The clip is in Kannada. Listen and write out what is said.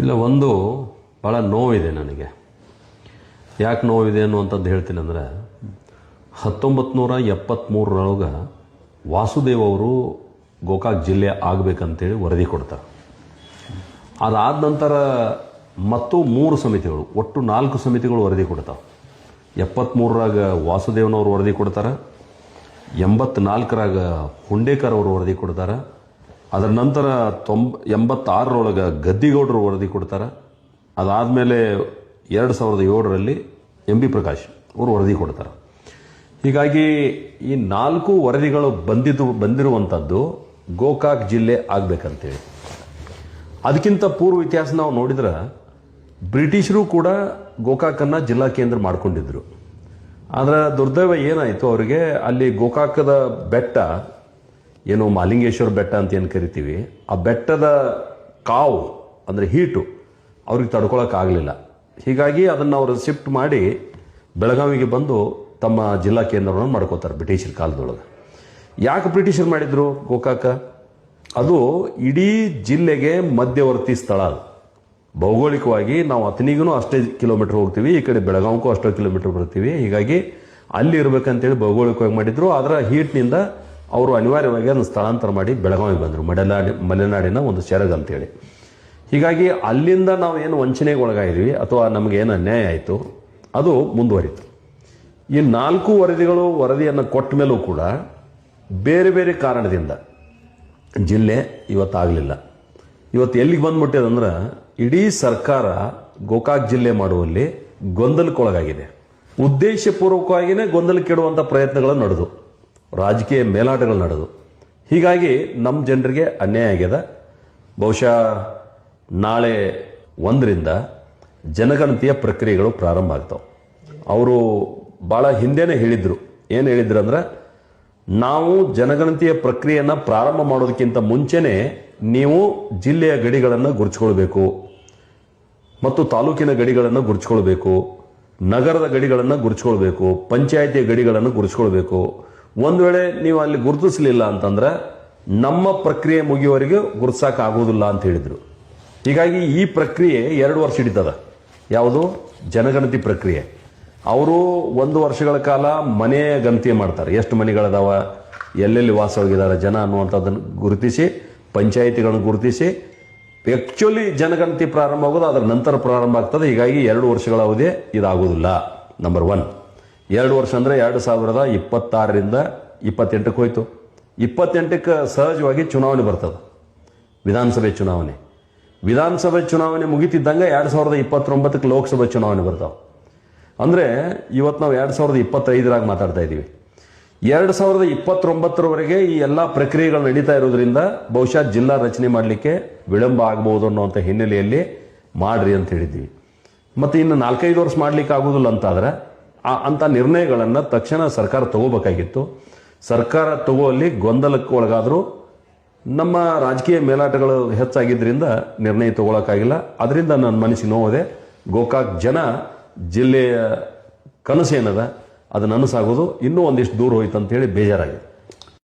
ಇಲ್ಲ, ಒಂದು ಭಾಳ ನೋವಿದೆ ನನಗೆ. ಯಾಕೆ ನೋವಿದೆ ಅನ್ನುವಂಥದ್ದು ಹೇಳ್ತೀನಿ ಅಂದರೆ ಹತ್ತೊಂಬತ್ತು ನೂರ ಎಪ್ಪತ್ತ್ಮೂರರೊಳಗೆ ವಾಸುದೇವ್ ಅವರು ಗೋಕಾಕ್ ಜಿಲ್ಲೆ ಆಗಬೇಕಂತೇಳಿ ವರದಿ ಕೊಡ್ತಾರೆ. ಅದಾದ ನಂತರ ಮತ್ತು ಮೂರು ಸಮಿತಿಗಳು, ಒಟ್ಟು ನಾಲ್ಕು ಸಮಿತಿಗಳು ವರದಿ ಕೊಡ್ತಾವೆ. ಎಪ್ಪತ್ತ್ಮೂರರಾಗ ವಾಸುದೇವನವರು ವರದಿ ಕೊಡ್ತಾರೆ, ಎಂಬತ್ನಾಲ್ಕರಾಗ ಹುಂಡೇಕರ್ ಅವರು ವರದಿ ಕೊಡ್ತಾರೆ ಅದರ ನಂತರ ತೊಂಬ, ಎಂಬತ್ತಾರರೊಳಗೆ ಗದ್ದಿಗೌಡರು ವರದಿ ಕೊಡ್ತಾರೆ. ಅದಾದಮೇಲೆ ಎರಡು ಸಾವಿರದ ಏಳರಲ್ಲಿ ಎಂ ಬಿ ಪ್ರಕಾಶ್ ಅವರು ವರದಿ ಕೊಡ್ತಾರೆ. ಹೀಗಾಗಿ ಈ ನಾಲ್ಕು ವರದಿಗಳು ಬಂದಿದ್ದು ಬಂದಿರುವಂಥದ್ದು ಗೋಕಾಕ್ ಜಿಲ್ಲೆ ಆಗಬೇಕಂತೇಳಿ. ಅದಕ್ಕಿಂತ ಪೂರ್ವ ಇತಿಹಾಸ ನಾವು ನೋಡಿದ್ರೆ ಬ್ರಿಟಿಷರು ಕೂಡ ಗೋಕಾಕನ್ನು ಜಿಲ್ಲಾ ಕೇಂದ್ರ ಮಾಡ್ಕೊಂಡಿದ್ರು. ಆದರೆ ದುರ್ದೈವ ಏನಾಯಿತು ಅವರಿಗೆ, ಅಲ್ಲಿ ಗೋಕಾಕದ ಬೆಟ್ಟ ಏನು ಮಾಲಿಂಗೇಶ್ವರ ಬೆಟ್ಟ ಅಂತ ಏನು ಕರಿತೀವಿ, ಆ ಬೆಟ್ಟದ ಕಾವು, ಅಂದರೆ ಹೀಟು, ಅವ್ರಿಗೆ ತಡ್ಕೊಳಕ್ಕಾಗಲಿಲ್ಲ ಹೀಗಾಗಿ ಅದನ್ನು ಅವರು ಶಿಫ್ಟ್ ಮಾಡಿ ಬೆಳಗಾವಿಗೆ ಬಂದು ತಮ್ಮ ಜಿಲ್ಲಾ ಕೇಂದ್ರವನ್ನು ಮಾಡ್ಕೋತಾರೆ ಬ್ರಿಟಿಷರ ಕಾಲದೊಳಗೆ. ಯಾಕೆ ಬ್ರಿಟಿಷರು ಮಾಡಿದರು ಗೋಕಾಕ? ಅದು ಇಡೀ ಜಿಲ್ಲೆಗೆ ಮಧ್ಯವರ್ತಿ ಸ್ಥಳ ಅದು. ಭೌಗೋಳಿಕವಾಗಿ ನಾವು ಅತನಿಗೂ ಅಷ್ಟೇ ಕಿಲೋಮೀಟರ್ ಹೋಗ್ತೀವಿ, ಈ ಕಡೆ ಬೆಳಗಾವಕ್ಕೂ ಅಷ್ಟೇ ಕಿಲೋಮೀಟರ್ ಬರ್ತೀವಿ. ಹೀಗಾಗಿ ಅಲ್ಲಿ ಇರಬೇಕಂತೇಳಿ ಭೌಗೋಳಿಕವಾಗಿ ಮಾಡಿದ್ರು ಅದರ ಹೀಟ್ನಿಂದ ಅವರು ಅನಿವಾರ್ಯವಾಗಿ ಅದನ್ನು ಸ್ಥಳಾಂತರ ಮಾಡಿ ಬೆಳಗಾವಿಗೆ ಬಂದರು. ಮಲೆನಾಡಿ ಮಲೆನಾಡಿನ ಒಂದು ಸೆರಗ್ ಅಂತೇಳಿ. ಹೀಗಾಗಿ ಅಲ್ಲಿಂದ ನಾವು ಏನು ವಂಚನೆಗೆ ಒಳಗಾಗಿದ್ವಿ ಅಥವಾ ನಮಗೆ ಏನು ಅನ್ಯಾಯ ಆಯಿತು? ಅದು ಮುಂದುವರಿತು. ಈ ನಾಲ್ಕು ವರದಿಗಳು ವರದಿಯನ್ನು ಕೊಟ್ಟ ಮೇಲೂ ಕೂಡ ಬೇರೆ ಬೇರೆ ಕಾರಣದಿಂದ ಜಿಲ್ಲೆ ಇವತ್ತಾಗಲಿಲ್ಲ. ಇವತ್ತು ಎಲ್ಲಿಗೆ ಬಂದ್ಬಿಟ್ಟಿದಂದ್ರೆ ಇಡೀ ಸರ್ಕಾರ ಗೋಕಾಕ್ ಜಿಲ್ಲೆ ಮಾಡುವಲ್ಲಿ ಗೊಂದಲಕ್ಕೊಳಗಾಗಿದೆ. ಉದ್ದೇಶಪೂರ್ವಕವಾಗಿಯೇ ಗೊಂದಲಕ್ಕಿಡುವಂಥ ಪ್ರಯತ್ನಗಳು ನಡೆದು. ರಾಜಕೀಯ ಮೇಲಾಟಗಳು ನಡೆದು. ಹೀಗಾಗಿ ನಮ್ಮ ಜನರಿಗೆ ಅನ್ಯಾಯ ಆಗ್ಯದ. ಬಹುಶಃ ನಾಳೆ ಒಂದರಿಂದ ಜನಗಣತಿಯ ಪ್ರಕ್ರಿಯೆಗಳು ಪ್ರಾರಂಭ ಆಗ್ತಾವೆ. ಅವರು ಭಾಳ ಹಿಂದೆನೇ ಹೇಳಿದರು. ಏನು ಹೇಳಿದ್ರು ಅಂದ್ರೆ, ನಾವು ಜನಗಣತಿಯ ಪ್ರಕ್ರಿಯೆಯನ್ನು ಪ್ರಾರಂಭ ಮಾಡೋದಕ್ಕಿಂತ ಮುಂಚೆನೇ ನೀವು ಜಿಲ್ಲೆಯ ಗಡಿಗಳನ್ನು ಗುರುತಿಸ್ಕೊಳ್ಬೇಕು, ಮತ್ತು ತಾಲೂಕಿನ ಗಡಿಗಳನ್ನು ಗುರುತಿಸ್ಕೊಳ್ಬೇಕು, ನಗರದ ಗಡಿಗಳನ್ನು ಗುರುತಿಸ್ಕೊಳ್ಬೇಕು, ಪಂಚಾಯಿತಿಯ ಗಡಿಗಳನ್ನು ಗುರುತಿಸ್ಕೊಳ್ಬೇಕು ಒಂದು ವೇಳೆ ನೀವು ಅಲ್ಲಿ ಗುರುತಿಸಲಿಲ್ಲ ಅಂತಂದ್ರೆ ನಮ್ಮ ಪ್ರಕ್ರಿಯೆ ಮುಗಿಯುವವರೆಗೂ ಆಗೋದಿಲ್ಲ ಅಂತ ಹೇಳಿದರು. ಹೀಗಾಗಿ ಈ ಪ್ರಕ್ರಿಯೆ ಎರಡು ವರ್ಷ ಹಿಡಿತದ. ಯಾವುದು? ಜನಗಣತಿ ಪ್ರಕ್ರಿಯೆ. ಅವರು ಒಂದು ವರ್ಷಗಳ ಕಾಲ ಮನೆಯ ಗಣತಿ ಮಾಡ್ತಾರೆ. ಎಷ್ಟು ಮನೆಗಳದಾವ? ಎಲ್ಲೆಲ್ಲಿ ವಾಸವಾಗಿದ್ದಾರೆ ಜನ ಅನ್ನುವಂಥದ್ದನ್ನು ಗುರುತಿಸಿ, ಪಂಚಾಯಿತಿಗಳನ್ನು ಗುರುತಿಸಿ ಆ್ಯಕ್ಚುಲಿ ಜನಗಣತಿ ಪ್ರಾರಂಭ ಆಗೋದು ಅದರ ನಂತರ ಪ್ರಾರಂಭ ಆಗ್ತದೆ. ಹೀಗಾಗಿ ಎರಡು ವರ್ಷಗಳ ಅವಧಿ ಇದಾಗೋದಿಲ್ಲ ನಂಬರ್ ಒನ್ ಎರಡು ವರ್ಷ ಅಂದರೆ ಎರಡು ಸಾವಿರದ ಇಪ್ಪತ್ತಾರರಿಂದ ಇಪ್ಪತ್ತೆಂಟಕ್ಕೆ ಹೋಯ್ತು. ಇಪ್ಪತ್ತೆಂಟಕ್ಕೆ ಸಹಜವಾಗಿ ಚುನಾವಣೆ ಬರ್ತದೆ. ವಿಧಾನಸಭೆ ಚುನಾವಣೆ. ವಿಧಾನಸಭೆ ಚುನಾವಣೆ ಮುಗಿತಿದ್ದಂಗೆ ಎರಡು ಸಾವಿರದ ಇಪ್ಪತ್ತೊಂಬತ್ತಕ್ಕೆ ಲೋಕಸಭೆ ಚುನಾವಣೆ ಬರ್ತಾವೆ. ಅಂದರೆ ಇವತ್ತು ನಾವು ಎರಡು ಸಾವಿರದ ಇಪ್ಪತ್ತೈದರಾಗ ಮಾತಾಡ್ತಾ ಇದ್ದೀವಿ. ಎರಡು ಸಾವಿರದ ಇಪ್ಪತ್ತೊಂಬತ್ತರವರೆಗೆ ಈ ಎಲ್ಲ ಪ್ರಕ್ರಿಯೆಗಳು ನಡೀತಾ ಇರೋದ್ರಿಂದ ಬಹುಶಃ ಜಿಲ್ಲಾ ರಚನೆ ಮಾಡಲಿಕ್ಕೆ ವಿಳಂಬ ಆಗ್ಬೋದು ಅನ್ನೋಂಥ ಹಿನ್ನೆಲೆಯಲ್ಲಿ ಮಾಡ್ರಿ ಅಂತ ಹೇಳಿದ್ವಿ ಮತ್ತು ಇನ್ನು ನಾಲ್ಕೈದು ವರ್ಷ ಮಾಡಲಿಕ್ಕೆ ಆಗೋದಿಲ್ಲ ಅಂತಾದ್ರೆ ಅಂಥ ನಿರ್ಣಯಗಳನ್ನು ತಕ್ಷಣ ಸರ್ಕಾರ ತಗೋಬೇಕಾಗಿತ್ತು. ಸರ್ಕಾರ ತಗೋಲ್ಲಿ ಗೊಂದಲಕ್ಕೆ ಒಳಗಾದರೂ ನಮ್ಮ ರಾಜಕೀಯ ಮೇಲಾಟಗಳು ಹೆಚ್ಚಾಗಿದ್ದರಿಂದ ನಿರ್ಣಯ ತಗೊಳಕ್ಕಾಗಿಲ್ಲ. ಅದರಿಂದ ನನ್ನ ಮನಸ್ಸಿಗೆ ನೋವಿದೆ. ಗೋಕಾಕ್ ಜನ ಜಿಲ್ಲೆಯ ಕನಸು ಏನದ ಅದು ನನಸಾಗೋದು ಇನ್ನೂ ಒಂದಿಷ್ಟು ದೂರ ಹೋಯ್ತು ಅಂತೇಳಿ ಬೇಜಾರಾಗಿದೆ.